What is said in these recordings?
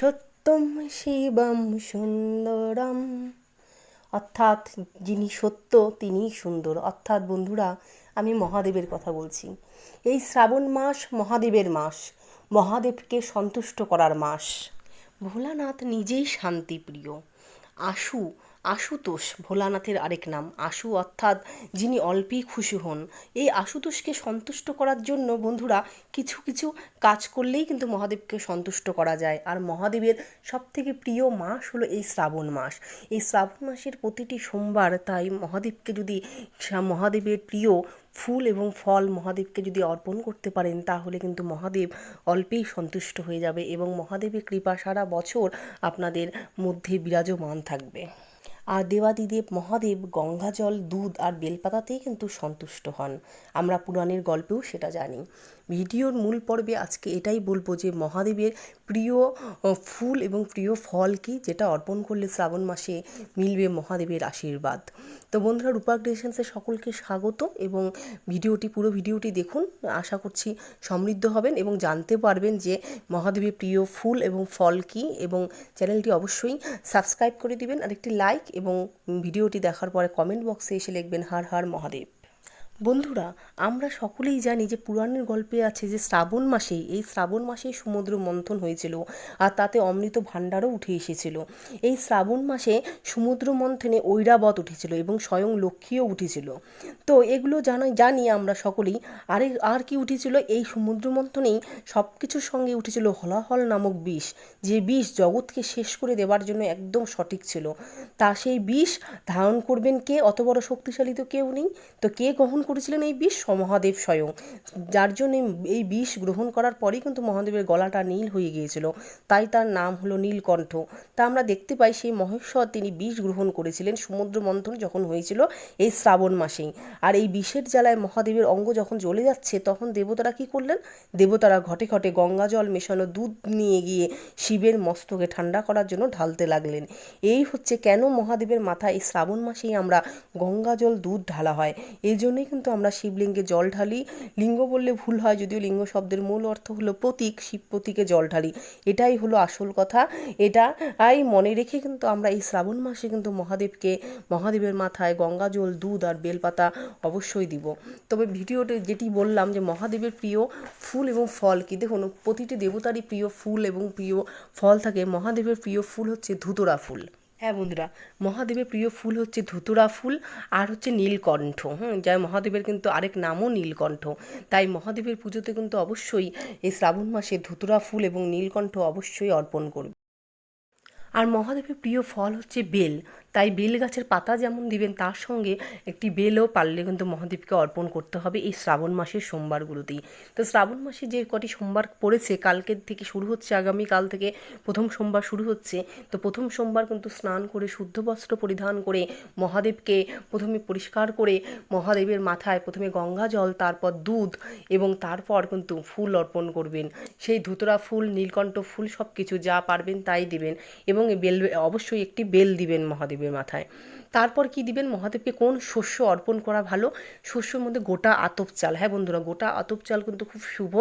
সত্যম শিবম সুন্দরম। অর্থাৎ যিনি সত্য, তিনিই সুন্দর। অর্থাৎ বন্ধুরা, আমি মহাদেবের কথা বলছি। এই শ্রাবণ মাস মহাদেবের মাস। মহাদেবকে সন্তুষ্ট করার মাস। ভোলানাথ নিজেই শান্তিপ্রিয়। আশু আশুতোষ ভোলানাথের আরেক নাম। আশু অর্থাৎ যিনি অল্পেই খুশি হন। এই আশুতোষকে সন্তুষ্ট করার জন্য বন্ধুরা কিছু কিছু কাজ করলেই কিন্তু মহাদেবকে সন্তুষ্ট করা যায়। আর মহাদেবের সবথেকে প্রিয় মাস হলো এই শ্রাবণ মাস। এই শ্রাবণ মাসের প্রতিটি সোমবার তাই মহাদেবকে যদি মহাদেবের প্রিয় ফুল এবং ফল মহাদেবকে যদি অর্পণ করতে পারেন, তাহলে কিন্তু মহাদেব অল্পেই সন্তুষ্ট হয়ে যাবে এবং মহাদেবের কৃপা সারা বছর আপনাদের মধ্যে বিরাজমান থাকবে। আর দেবাদিদেব মহাদেব গঙ্গাজল, দুধ আর বেলপাতাতেই কিন্তু সন্তুষ্ট হন। আমরা পুরাণের গল্পেও সেটা জানি। ভিডিওর মূল পর্বে আজকে এটাই বলব যে মহাদেবের প্রিয় ফুল এবং প্রিয় ফল কি যেটা অর্পণ করলে শ্রাবণ মাসে মিলবে মহাদেবের আশীর্বাদ। তো বন্ধুরা, রূপা ক্রিয়েশনসে সকলকে স্বাগত এবং ভিডিওটি, পুরো ভিডিওটি দেখুন। আশা করছি সমৃদ্ধ হবেন এবং জানতে পারবেন যে মহাদেবের প্রিয় ফুল এবং ফল কি এবং চ্যানেলটি অবশ্যই সাবস্ক্রাইব করে দিবেন। আর একটি লাইক এবং ভিডিওটি দেখার পরে কমেন্ট বক্সে এসে লিখবেন, হার হার মহাদেব। বন্ধুরা, আমরা সকলেই জানি যে পুরাণের গল্পে আছে যে শ্রাবণ মাসেই এই শ্রাবণ মাসে সমুদ্র মন্থন হয়েছিল আর তাতে অমৃত ভাণ্ডারও উঠে এসেছিল। এই শ্রাবণ মাসে সমুদ্র মন্থনে ঐরাবত উঠেছিল এবং স্বয়ং লক্ষ্মীও উঠেছিল। তো এগুলো জানা, জানি আমরা সকলেই, আরে, আর কি উঠেছিল? এই সমুদ্র মন্থনেই সব কিছুর সঙ্গে উঠেছিল হলাহল নামক বিষ, যে বিষ জগৎকে শেষ করে দেওয়ার জন্য একদম সঠিক ছিল। তা সেই বিষ ধারণ করবেন কে? অত বড় শক্তিশালী তো কেউ নেই। তো কে গ্রহণ করেছিলেন এই বিষ, মহাদেব স্বয়ং। যার জন্য এই বিষ গ্রহণ করার পরেই কিন্তু মহাদেবের গলাটা নীল হয়ে গিয়েছিল। তাই তার নাম হলো নীলকণ্ঠ। তা আমরা দেখতে পাই সেই মহেশ্বর, তিনি বিষ গ্রহণ করেছিলেন সমুদ্র মন্থন যখন হয়েছিল এই শ্রাবণ মাসেই। আর এই বিষের জ্বালায় মহাদেবের অঙ্গ যখন জ্বলে যাচ্ছে, তখন দেবতারা কি করলেন? দেবতারা ঘটে ঘটে গঙ্গা জল মেশানো দুধ নিয়ে গিয়ে শিবের মস্তকে ঠান্ডা করার জন্য ঢালতে লাগলেন। এই হচ্ছে কেন মহাদেবের মাথায় এই শ্রাবণ মাসেই আমরা গঙ্গা জল দুধ ঢালা হয়? এই জন্যই কিন্তু আমরা শিবলিঙ্গে জল ঢালি। লিঙ্গ বললে ভুল হয়, যদিও লিঙ্গ শব্দের মূল অর্থ হলো প্রতীক, শিব প্রতীকে জল ঢালি। এটাই হলো আসল কথা। এটা আই মনে রেখে কিন্তু আমরা এই শ্রাবণ মাসে কিন্তু মহাদেবকে, মহাদেবের মাথায় গঙ্গা জল, দুধ আর বেলপাতা অবশ্যই দিব। তবে ভিডিওতে যেটি বললাম যে মহাদেবের প্রিয় ফুল এবং ফল কি? দেখুন, প্রতিটি দেবতারই প্রিয় ফুল এবং প্রিয় ফল থাকে। মহাদেবের প্রিয় ফুল হচ্ছে ধুতরা ফুল। হ্যাঁ বন্ধুরা, মহাদেবের প্রিয় ফুল হচ্ছে ধুতুরা ফুল আর হচ্ছে নীলকণ্ঠ। হুম যা মহাদেবের কিন্তু আরেক নামও নীলকণ্ঠ। তাই মহাদেবের পুজোতে কিন্তু অবশ্যই এই শ্রাবণ মাসে ধুতুরা ফুল এবং নীলকণ্ঠ অবশ্যই অর্পণ করবে। আর মহাদেবের প্রিয় ফল হচ্ছে বেল। তাই বেল গাছের পাতা যেমন দিবেন, তার সঙ্গে একটি বেলও পারলে কিন্তু মহাদেবকে অর্পণ করতে হবে এই শ্রাবণ মাসের সোমবারগুলোতেই। তো শ্রাবণ মাসে যে কটি সোমবার পড়েছে, কালকের থেকে শুরু হচ্ছে আগামী কাল থেকে প্রথম সোমবার শুরু হচ্ছে, তো প্রথম সোমবার কিন্তু স্নান করে, শুদ্ধ বস্ত্র পরিধান করে, মহাদেবকে প্রথমে পরিষ্কার করে, মহাদেবের মাথায় প্রথমে গঙ্গা জল, তারপর দুধ এবং তারপর কিন্তু ফুল অর্পণ করবেন। সেই ধুতরা ফুল, নীলকণ্ঠ ফুল সব কিছু যা পারবেন তাই দিবেন এবং বেল, অবশ্যই একটি বেল দিবেন মহাদেবের মাথায়। তারপর কি দিবেন? মহাদেবকে কোন শস্য অর্পণ করা ভালো? শস্যর মধ্যে গোটা আতপ চাল। হ্যাঁ বন্ধুরা, গোটা আতপ চাল কিন্তু খুব শুভ।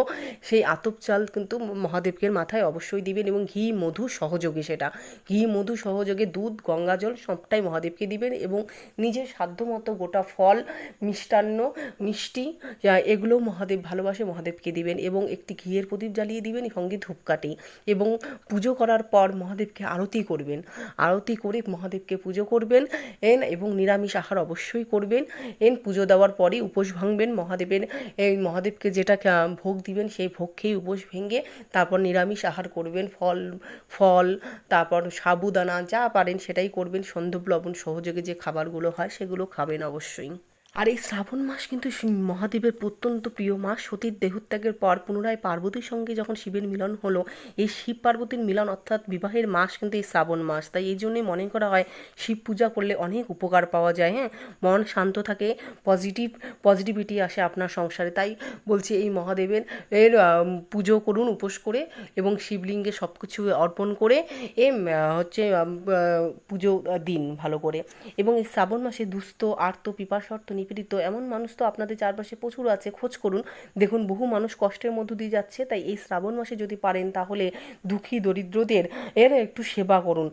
সেই আতপ চাল কিন্তু মহাদেবকে মাথায় অবশ্যই দিবেন এবং ঘি, মধু সহযোগে সেটা। ঘি, মধু সহযোগে দুধ, গঙ্গা জল সবটাই মহাদেবকে দিবেন এবং নিজের সাধ্যমতো গোটা ফল, মিষ্টান্ন, মিষ্টি এগুলো মহাদেব ভালোবাসে, মহাদেবকে দিবেন এবং একটি ঘিয়ের প্রদীপ জ্বালিয়ে দিবেন সঙ্গে ধূপকাঠি এবং পুজো করার পর মহাদেবকে আরতি করবেন। আরতি করে মহাদেবকে পুজো করবেন, এন, এবং নিরামিষ আহার অবশ্যই করবেন। এন, পুজো দেওয়ার পরেই উপোস ভাঙবেন মহাদেবের। এই মহাদেবকে যেটা ভোগ দিবেন সেই ভোগ খেয়ে উপোস ভেঙে তারপর নিরামিষ আহার করবেন। ফল ফল, তারপর সাবুদানা যা পারেন সেটাই করবেন। সন্ধব সহযোগে যে খাবারগুলো হয় সেগুলো খাবেন অবশ্যই। আর এই শ্রাবণ মাস কিন্তু মহাদেবের প্রত্যন্ত প্রিয় মাস। সতীর দেহত্যাগের পর পুনরায় পার্বতীর সঙ্গে যখন শিবের মিলন হলো, এই শিব পার্বতীর মিলন অর্থাৎ বিবাহের মাস কিন্তু এই শ্রাবণ মাস। তাই এই জন্যই মনে করা হয়, শিব পূজা করলে অনেক উপকার পাওয়া যায় হ্যাঁ? মন শান্ত থাকে পজিটিভ পজিটিভিটি আসে আপনার সংসারে। তাই বলছি এই মহাদেবের, এর পুজো করুন, উপোস করে এবং শিবলিঙ্গে সব কিছু অর্পণ করে, এ হচ্ছে পুজো দিন ভালো করে। এবং এই শ্রাবণ মাসে দুস্থ, আর্ত, পিপাসর্ত নিপীড়িত এমন মানুষ তো আপনাদের চারপাশে প্রচুর আছে, খোঁজ করুন। দেখুন, বহু মানুষ কষ্টের মধ্য দিয়ে যাচ্ছে, তাই এই শ্রাবণ মাসে যদি পারেন, তাহলে দুঃখী দরিদ্রদের এর একটু সেবা করুন।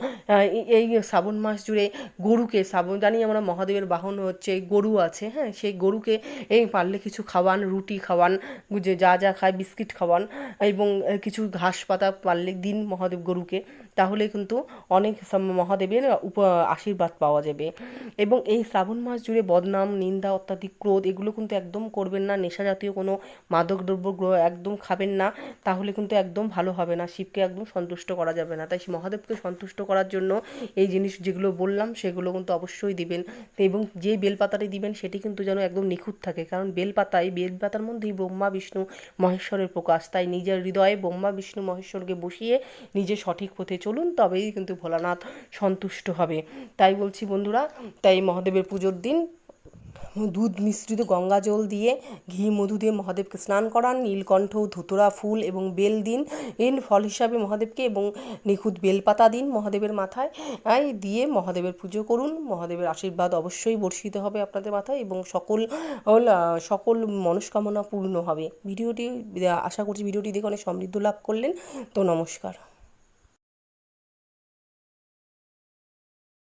এই- শ্রাবণ মাস জুড়ে গরুকে শ্রাবণ, জানি আমরা মহাদেবের বাহন হচ্ছে, গরু আছে হ্যাঁ সেই গরুকে এই পারলে কিছু খাওয়ান, রুটি খাওয়ান, যে যা যা খায়, বিস্কিট খাওয়ান, এবং কিছু ঘাস পাতা পারলে দিন মহাদেব গরুকে তাহলে কিন্তু অনেক মহাদেবের উপ আশীর্বাদ পাওয়া যাবে। এবং এই শ্রাবণ মাস জুড়ে বদনাম, নিন্দা, অত্যাধিক ক্রোধ এগুলো কিন্তু একদম করবেন না। নেশা জাতীয় কোনো মাদক দ্রব্য গ্র- একদম খাবেন না। তাহলে কিন্তু একদম ভালো হবে না। শিবকে একদম সন্তুষ্ট করা যাবে না। তাই মহাদেবকে সন্তুষ্ট করার জন্য এই জিনিস যেগুলো বললাম সেগুলো কিন্তু অবশ্যই দিবেন। এবং যে বেলপাতাটি দিবেন সেটি কিন্তু যেন একদম নিখুঁত থাকে। কারণ বেলপাতায় বেলপাতার মধ্যেই ব্রহ্মা, বিষ্ণু, মহেশ্বরের প্রকাশ। তাই নিজের হৃদয়ে ব্রহ্মা, বিষ্ণু, মহেশ্বরকে বসিয়ে নিজে সঠিক পথে চলুন তবেই কিন্তু ভোলানাথ সন্তুষ্ট হবে। তাই বলছি বন্ধুরা, তাই মহাদেবের পুজোর দিন দুধ মিশ্রিত গঙ্গা জল দিয়ে ঘি, মধু দিয়ে মহাদেবকে স্নান করান। নীলকণ্ঠ, ধুতরা ফুল এবং বেল দিন। এর ফল হিসাবে মহাদেবকে এবং নিখুঁত বেলপাতা দিন মহাদেবের মাথায়। দিয়ে মহাদেবের পুজো করুন। মহাদেবের আশীর্বাদ অবশ্যই বর্ষিত হবে আপনাদের মাথায় এবং সকল সকল মনস্কামনা পূর্ণ হবে। ভিডিওটি, আশা করছি ভিডিওটি দেখে অনেক সমৃদ্ধ লাভ করলেন। তো নমস্কার।